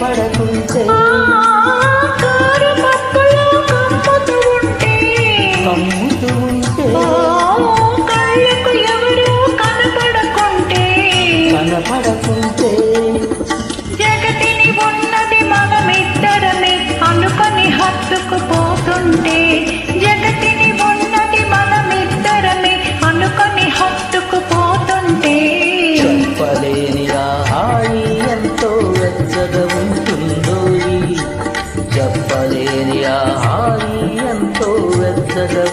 படகும் హాయి ఎంతో వెచ్చగా